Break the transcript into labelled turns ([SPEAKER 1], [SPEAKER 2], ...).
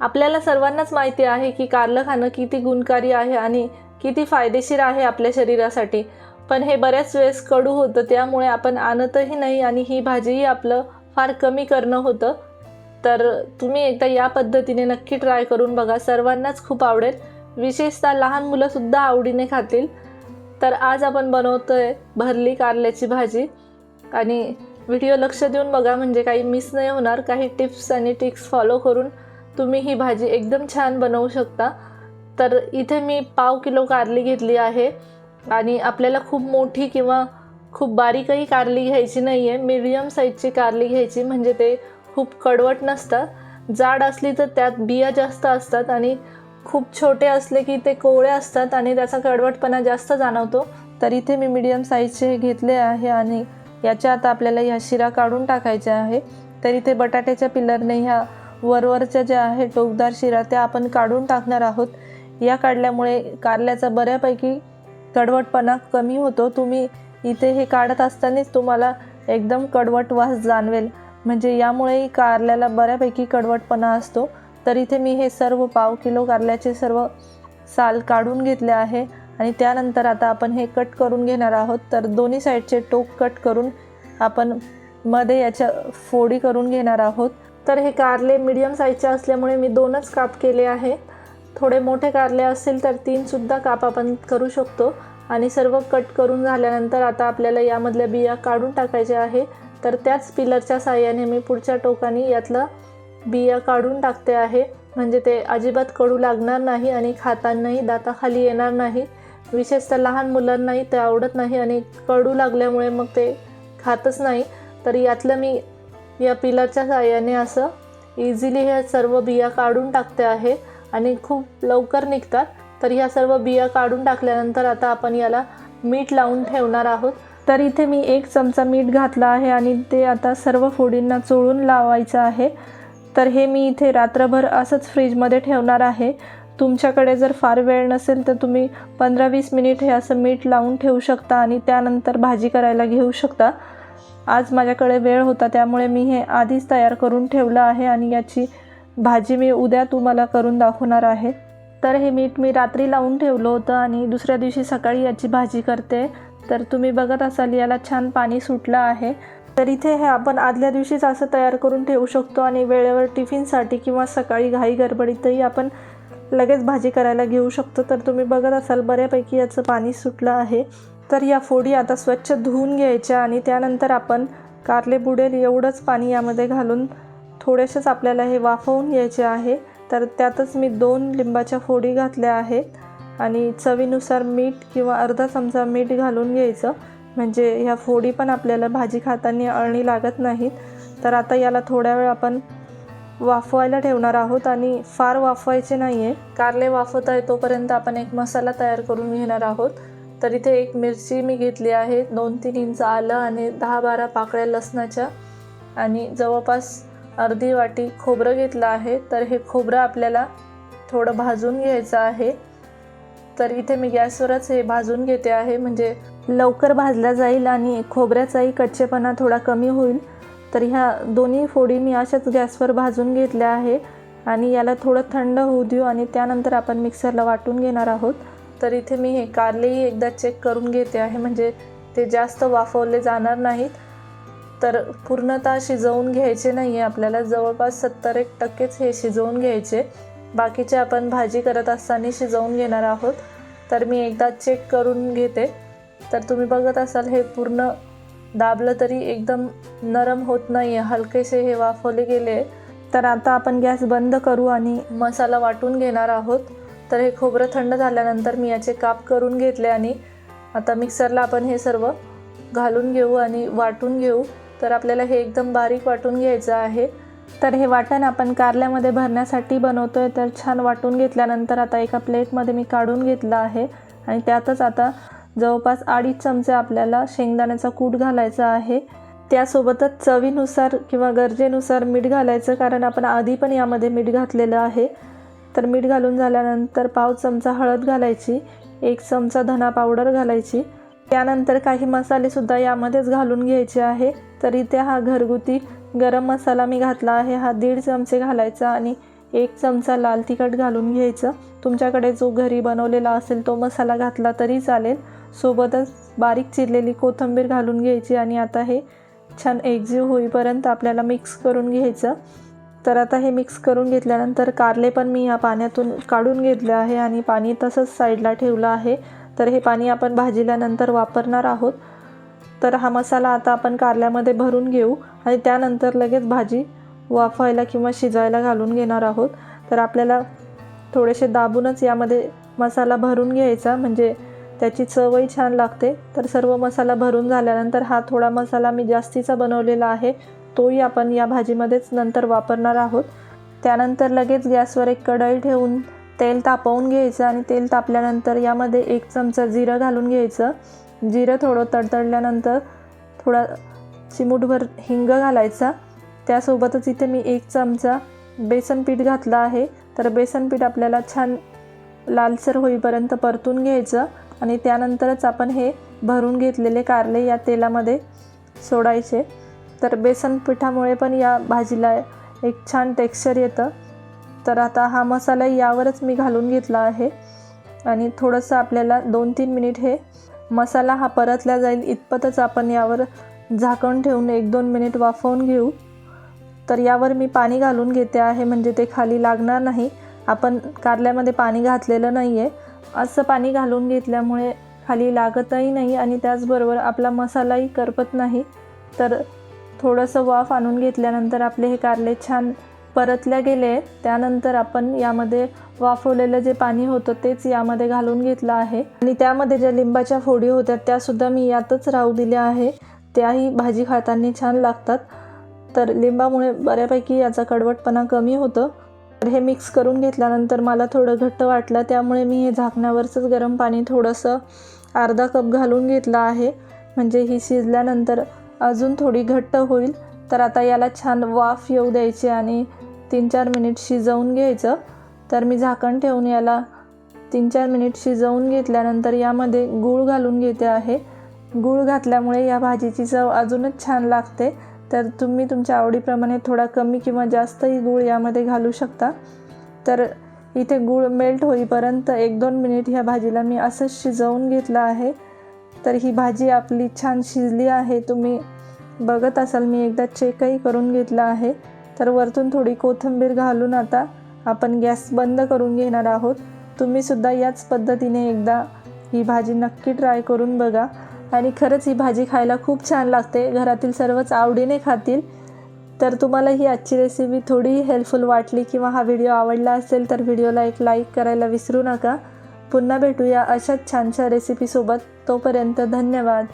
[SPEAKER 1] आपल्याला सर्वांनाच माहिती आहे की कारलं खाणं किती गुणकारी आहे आणि किती फायदेशीर आहे आपल्या शरीरासाठी. पण हे बऱ्याच वेळेस कडू होतं त्यामुळे आपण आणतही नाही आणि ही भाजीही आपलं फार कमी करणं होतं. तर तुम्ही एकदा या पद्धतीने नक्की ट्राय करून बघा सर्वांनाच खूप आवडेल. विशेषतः लहान मुलंसुद्धा आवडीने खातील. तर आज आपण बनवतो आहे भरली कारल्याची भाजी. आणि व्हिडिओ लक्ष देऊन बघा म्हणजे काही मिस नाही होणार. काही टिप्स आणि ट्रिक्स फॉलो करून तुम्ही ही भाजी एकदम छान बनवू शकता. तर इथे मी पाव किलो कारली घेतली आहे. आणि आपल्याला खूप मोठी किंवा खूप बारीकही कारली घ्यायची नाही आहे मीडियम साईजची कारली घ्यायची म्हणजे ते खूप कडवट नसतात जाड असली तर त्यात बिया जास्त असतात आणि खूप छोटे असले की ते कोवळे असतात आणि त्याचा कडवटपणा जास्त जाणवतो. तर इथे मी मीडियम साईजचे घेतले आहे आणि याच्या आता आपल्याला ह्या शिरा काढून टाकायच्या आहे. तर इथे बटाट्याच्या पिलरने ह्या वरवरच्या ज्या आहे टोकदार शिरा त्या आपण काढून टाकणार आहोत. या काढल्यामुळे कारल्याचा बऱ्यापैकी कडवटपणा कमी होतो. तुम्ही इथे हे काढत असतानाच तुम्हाला एकदम कडवट वास जाणवेल. म्हणजे यामुळेही कारल्याला बऱ्यापैकी कडवटपणा असतो. तर इथे मी हे सर्व पाव किलो कारल्याचे सर्व साल काढून घेतले आहे आणि त्यानंतर आता आपण हे कट करून घेणार आहोत. तर दोन्ही साईडचे टोक कट करून आपण मध्ये याच्या फोडी करून घेणार आहोत. तर हे कारले मीडियम साईजचे असल्यामुळे मी दोनच काप केले आहे थोडे मोठे कारले असतील तर तीनसुद्धा काप आपण करू शकतो. आणि सर्व कट करून झाल्यानंतर आता आपल्याला यामधल्या बिया काढून टाकायच्या आहे. तर त्याच पिलरच्या साहाय्याने मी पुढच्या टोकाने यातलं बिया काढून टाकते आहे. म्हणजे ते अजिबात कडू लागणार नाही आणि खातानाही दाताखाली येणार नाही. विशेषतः लहान मुलांनाही ते आवडत नाही आणि कडू लागल्यामुळे मग ते खातच नाही. तर यातलं मी या पिलरच्या साहाय्याने असं इझिली हे सर्व बिया काढून टाकते आहे आणि खूप लवकर निघतात. तर ह्या सर्व बिया काढून टाकल्यानंतर आता आपण याला मीठ लावून ठेवणार आहोत. तर इथे मी एक चमचा मीठ घातला आहे आणि ते आता सर्व फोडींना चोळून लावायचं आहे. तर हे मी इथे रात्रभर असंच फ्रीजमध्ये ठेवणार आहे. तुमच्याकडे जर फार वेळ नसेल तर तुम्ही पंधरा वीस मिनिट हे असं मीठ लावून ठेवू शकता आणि त्यानंतर भाजी करायला घेऊ शकता. आज माझ्याकडे वेळ होता त्यामुळे मी हे आधीच तयार करून ठेवलं आहे आणि याची भाजी मी उद्या तुम्हाला करून दाखवणार आहे. तर हे मीठ मी रात्री लावून ठेवलं होतं आणि दुसऱ्या दिवशी सकाळी याची भाजी करते. तर तुम्ही बघत असाल याला छान पाणी सुटलं आहे. तर इथे हे आपण आदल्या दिवशीच असं तयार करून ठेवू शकतो आणि वेळेवर टिफिनसाठी किंवा सकाळी घाई गडबडीतही आपण लगेच भाजी करायला घेऊ शकतो. तर तुम्ही बघत असाल बऱ्यापैकी याचं पाणी सुटलं आहे. तर या फोडी आता स्वच्छ धुवून घ्यायच्या आणि त्यानंतर आपण कारले बुडेल एवढंच पाणी यामध्ये घालून थोडेसेच आपल्याला हे वाफवून घ्यायचे आहे. तर त्यातच मी दोन लिंबाच्या फोडी घातल्या आहेत आणि चवीनुसार मीठ किंवा अर्धा चमचा मीठ घालून घ्यायचं. म्हणजे ह्या फोडी पण आपल्याला भाजी खाताना अळणी लागत नाहीत. तर आता याला थोड्या वेळ आपण वाफवायला ठेवणार आहोत आणि फार वाफवायचे नाही आहे कारले वाफवत आहे तोपर्यंत आपण एक मसाला तयार करून घेणार आहोत. तर इथे एक मिरची मी घेतली आहे. दोन तीन इंच आलं आणि दहा बारा पाकळ्या लसणाच्या. आणि जवळपास अर्धी वाटी खोबरं घेतलं आहे. तर हे खोबरं आपल्याला थोडं भाजून घ्यायचं आहे. तर इथे मी गॅसवरच हे भाजून घेते आहे. म्हणजे लवकर भाजल्या जाईल आणि खोबऱ्याचाही कच्चेपणा थोडा कमी होईल. तर ह्या दोन्ही फोडी मी अशाच गॅसवर भाजून घेतल्या आहे. आणि याला थोडं थंड होऊ देऊ आणि त्यानंतर आपण मिक्सरला वाटून घेणार आहोत. तर इथे मी हे कारलेही एकदा चेक करून घेते आहे. म्हणजे ते जास्त वाफवले जाणार नाहीत. तर पूर्णतः शिजवून घ्यायचे नाही आहे आपल्याला जवळपास सत्तर एक टक्केच हे शिजवून घ्यायचे. बाकीचे आपण भाजी करत असताना शिजवून घेणार आहोत. तर मी एकदा चेक करून घेते. तर तुम्ही बघत असाल हे पूर्ण दाबलं तरी एकदम नरम होत नाही आहे हलकेसे हे वाफवले गेले. तर आता आपण गॅस बंद करू आणि मसाला वाटून घेणार आहोत. तर हे खोबरं थंड झाल्यानंतर मी याचे काप करून घेतले आणि आता मिक्सरला आपण हे सर्व घालून घेऊ आणि वाटून घेऊ. तर आपल्याला हे एकदम बारीक वाटून घ्यायचं आहे. तर हे वाटण आपण कारल्यामध्ये भरण्यासाठी बनवतो आहे तर छान वाटून घेतल्यानंतर आता एका प्लेटमध्ये मी काढून घेतलं आहे. आणि त्यातच आता जवळपास अडीच चमचे आपल्याला शेंगदाण्याचा कूट घालायचा आहे. त्यासोबतच चवीनुसार किंवा गरजेनुसार मीठ घालायचं कारण आपण आधी पण यामध्ये मीठ घातलेलं आहे. तर मीठ घालून झाल्यानंतर पाव चमचा हळद घालायची एक चमचा धना पावडर घालायची. त्यानंतर काही मसालेसुद्धा यामध्येच घालून घ्यायचे आहे. तर इथे हा घरगुती गरम मसाला मी घातला आहे. हा दीड चमचे घालायचा आणि एक चमचा लाल तिखट घालून घ्यायचं. तुमच्याकडे जो घरी बनवलेला असेल तो मसाला घातला तरी चालेल. सोबतच बारीक चिरलेली कोथिंबीर घालून घ्यायची आणि आता हे छान एकजीव होईपर्यंत आपल्याला मिक्स करून घ्यायचं. तर आता हे मिक्स करून घेतल्यानंतर कारले पण मी या पाण्यातून काढून घेतले आहे आणि पाणी तसंच साईडला ठेवलं आहे. तर हे पाणी आपण भाजील्यानंतर वापरणार आहोत. तर हा मसाला आता आपण कारल्यामध्ये भरून घेऊ आणि त्यानंतर लगेच भाजी वाफवायला किंवा शिजायला घालून घेणार आहोत. तर आपल्याला थोडेसे दाबूनच यामध्ये मसाला भरून घ्यायचा म्हणजे त्याची चवही छान लागते. तर सर्व मसाला भरून झाल्यानंतर हा थोडा मसाला मी जास्तीचा बनवलेला आहे. तोही आपण या भाजीमध्येच नंतर वापरणार आहोत. त्यानंतर लगेच गॅसवर एक कढई ठेवून तेल तापवून घ्यायचं आणि तेल तापल्यानंतर यामध्ये एक चमचा जिरं घालून घ्यायचं. जिरं थोडं तडतडल्यानंतर थोडा चिमूटभर हिंग घालायचा. त्यासोबतच इथे मी एक चमचा बेसन पीठ घातलं आहे. तर बेसन पीठ आपल्याला छान लालसर होईपर्यंत परतून घ्यायचं आणि त्यानंतरच आपण हे भरून घेतलेले कारले या तेलामध्ये सोडायचे. तर बेसन पिठामुळे पण या भाजीला एक छान टेक्स्चर येतं. तर आता हा मसाला यावरच मी घालून घेतला आहे. आणि थोडंसं आपल्याला दोन तीन मिनिट हे मसाला हा परतला जाईल. इतपतच आपण यावर झाकण ठेवून एक दोन मिनिट वाफवून घेऊ. तर यावर मी पाणी घालून घेते आहे म्हणजे ते खाली लागणार नाही. आपण कारल्यामध्ये पाणी घातलेलं नाही आहे असं पाणी घालून घेतल्यामुळे खाली लागतही नाही आणि त्याचबरोबर आपला मसालाही करपत नाही. तर थोडंसं वाफ आणून घेतल्यानंतर आपले हे कारले छान परतल्या गेले. त्यानंतर आपण यामध्ये वाफवलेलं जे पाणी होतं तेच यामध्ये घालून घेतलं आहे. आणि त्यामध्ये ज्या लिंबाच्या फोडी होत्या त्यासुद्धा मी यातच राहू दिल्या आहे. त्याही भाजी खाताना छान लागतात. तर लिंबामुळे बऱ्यापैकी याचा कडवटपणा कमी होतं. तर हे मिक्स करून घेतल्यानंतर मला थोडं घट्ट वाटलं. त्यामुळे मी हे झाकण्यावरचंच गरम पाणी थोडंसं अर्धा कप घालून घेतलं आहे. म्हणजे ही शिजल्यानंतर अजून थोडी घट्ट होईल. तर आता याला छान वाफ येऊ द्यायची आणि तीन चार मिनिट शिजवून घ्यायचं. तर मी झाकण ठेवून याला तीन चार मिनिट शिजवून घेतल्यानंतर यामध्ये गूळ घालून घेते आहे. गूळ घातल्यामुळे या भाजीची चव अजूनच छान लागते. तर तुम्ही तुमच्या आवडीप्रमाणे थोडा कमी किंवा जास्तही गूळ यामध्ये घालू शकता. तर इथे गूळ मेल्ट होईपर्यंत एक दोन मिनिट ह्या भाजीला मी असंच शिजवून घेतलं आहे. तर ही भाजी आपली छान शिजली आहे. तुम्ही बघत असाल मी एकदा चेकही करून घेतला आहे. तर वरतून थोडी कोथिंबीर घालून आता आपण गॅस बंद करून घेणार आहोत. तुम्हीसुद्धा याच पद्धतीने एकदा ही भाजी नक्की ट्राय करून बघा. आणि खरंच ही भाजी खायला खूप छान लागते. घरातील सर्वच आवडीने खातील. तर तुम्हाला ही आजची रेसिपी थोडी हेल्पफुल वाटली किंवा हा व्हिडिओ आवडला असेल तर व्हिडिओला एक लाईक करायला विसरू नका. पुन्हा भेटूया अशाच छानशा रेसिपीसोबत तोपर्यंत धन्यवाद.